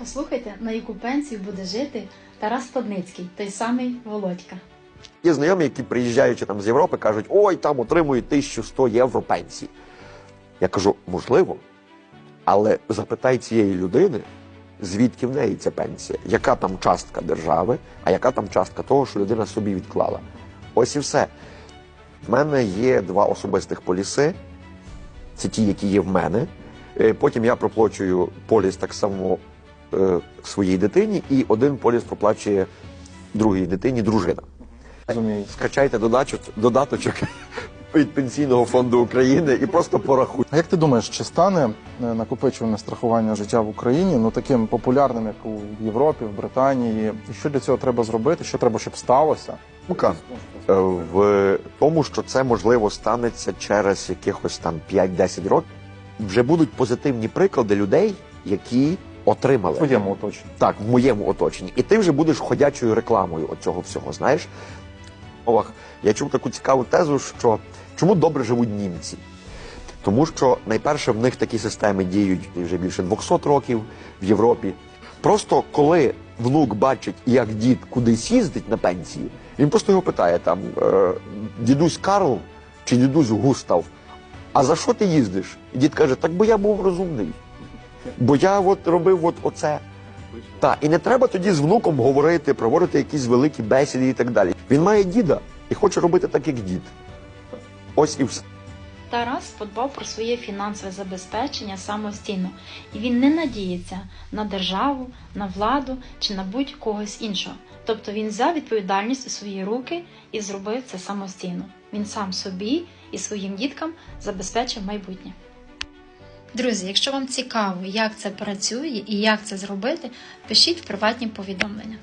Послухайте, на яку пенсію буде жити Тарас Стадницький, той самий Володька. Є знайомі, які приїжджаючи там з Європи, кажуть, ой, там отримують 1100 євро пенсії. Я кажу, можливо, але запитай цієї людини, звідки в неї ця пенсія, яка там частка держави, а яка там частка того, що людина собі відклала. Ось і все. В мене є два особистих поліси, це ті, які є в мене. Е, Потім я проплачую поліс так само е, своїй дитині, і один поліс проплачує другій дитині дружина. Розумію. Скачайте додачу, додаточок від Пенсійного фонду України і просто порахуйте. А як ти думаєш, чи стане е, накопичуване страхування життя в Україні ну таким популярним, як у Європі, в Британії? І що для цього треба зробити? Що треба, щоб сталося? Думка е, в тому, що це можливо станеться через якихось там 5-10 років. Вже будуть позитивні приклади людей, які отримали В твоєму оточенні. так в моєму оточенні, і ти вже будеш ходячою рекламою оцього всього. Знаєш, Овах, я чув таку цікаву тезу, що чому добре живуть німці? Тому що найперше в них такі системи діють вже більше 200 років в Європі. Просто коли внук бачить, як дід кудись їздить на пенсії, він просто його питає там е, дідусь Карл чи дідусь Густав, а за що ти їздиш? І дід каже, так бо я був розумний. Бо я от робив от оце. Так, і не треба тоді з внуком говорити, проводити якісь великі бесіди і так далі. Він має діда і хоче робити так, як дід. Ось і все. Тарас подбав про своє фінансове забезпечення самостійно, і він не надіється на державу, на владу чи на будь-когось іншого. Тобто він взяв відповідальність у свої руки і зробив це самостійно. Він сам собі і своїм діткам забезпечив майбутнє. Друзі, якщо вам цікаво, як це працює і як це зробити, пишіть в приватні повідомлення.